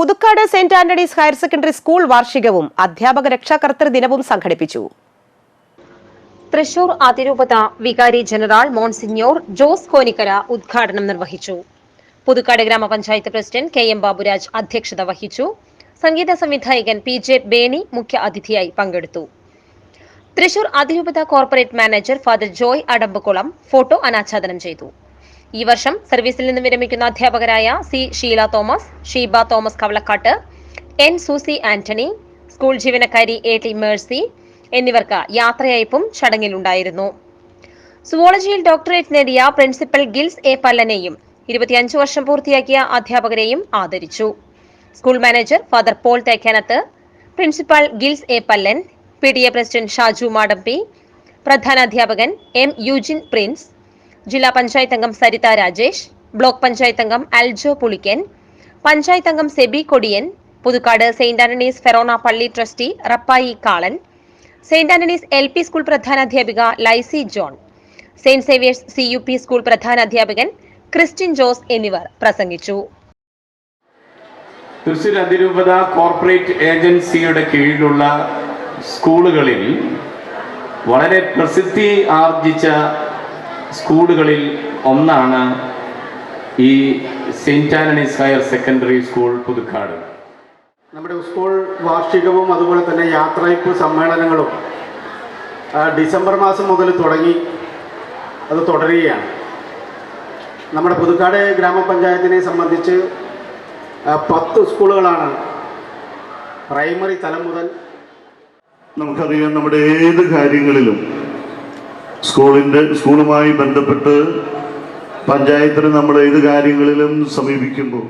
Puthukkad saint Antony's higher secondary school വാർഷികവും അധ്യാപക രക്ഷാകർത്തൃ ദിനവും സംഘടിപ്പിച്ചു. തൃശൂർ അതിരൂപത വികാരി ജനറൽ മോൺസിഞ്ഞോർ ജോസ് കോനിക്കര ഉദ്ഘാടനം നിർവഹിച്ചു. പുതുക്കാട് ഗ്രാമപഞ്ചായത്ത് പ്രസിഡന്റ് കെ എം ബാബുരാജ് അധ്യക്ഷത വഹിച്ചു. സംഗീത സംവിധായകൻ പി ജെ ബേണി മുഖ്യ അതിഥിയായി പങ്കെടുത്തു. തൃശൂർ അതിരൂപത corporate manager father Joy Adampukulam photo അനാച്ഛാദനം ചെയ്തു. ഈ വർഷം സർവീസിൽ നിന്ന് വിരമിക്കുന്ന അധ്യാപകരായ C Sheela Thomas Sheeba Thomas Kavalakkatt N Susie Antony school ജീവനക്കാരി A T Mercy എന്നിവർക്ക് യാത്രയയപ്പും ചടങ്ങിലുണ്ടായിരുന്നു. സുവോളജിയിൽ ഡോക്ടറേറ്റ് നേടിയ പ്രിൻസിപ്പൽ ഗിൽസ് എ പല്ലനെയും ഇരുപത്തിയഞ്ച് വർഷം പൂർത്തിയാക്കിയ അധ്യാപകരെയും ആദരിച്ചു. School manager father Paul Thekkanath principal Gils A Pallan P D A president Shaju Madampi പ്രധാനാധ്യാപകൻ M Eugene Prince ജില്ലാ പഞ്ചായത്ത് അംഗം സരിത രാജേഷ് ബ്ലോക്ക് പഞ്ചായത്ത് അംഗം അൽജോ പുളിക്കൻ പഞ്ചായത്ത് അംഗം Seby Kodiyan Puthukkad saint Antony's forane പള്ളി trustee Rappai Kalan saint Antony's L P school പ്രധാനാധ്യാപിക Laisy John saint Xavier's C U P school പ്രധാനാധ്യാപകൻ Christin Jose എന്നിവർ പ്രസംഗിച്ചു. തൃശൂർ അതിരൂപത corporate ഏജൻസിയുടെ കീഴിലുള്ള സ്കൂളുകളിൽ വളരെ പ്രസിദ്ധി ആർജിച്ച സ്കൂളുകളിൽ ഒന്നാണ് ഈ saint Antony's higher secondary school Puthukkad. നമ്മുടെ സ്കൂൾ വാർഷികവും അതുപോലെ തന്നെ യാത്രയപ്പ് സമ്മേളനങ്ങളും ഡിസംബർ മാസം മുതൽ തുടങ്ങി. അത് തുടരുകയാണ്. നമ്മുടെ പുതുക്കാട് ഗ്രാമപഞ്ചായത്തിനെ സംബന്ധിച്ച് പത്ത് സ്കൂളുകളാണ് പ്രൈമറി തലം മുതൽ നമുക്കറിയാം നമ്മുടെ ഏത് കാര്യങ്ങളിലും സ്കൂളിന്റെ സ്കൂളുമായി ബന്ധപ്പെട്ട് പഞ്ചായത്തിന് നമ്മൾ ഏത് കാര്യങ്ങളിലും സമീപിക്കുമ്പോൾ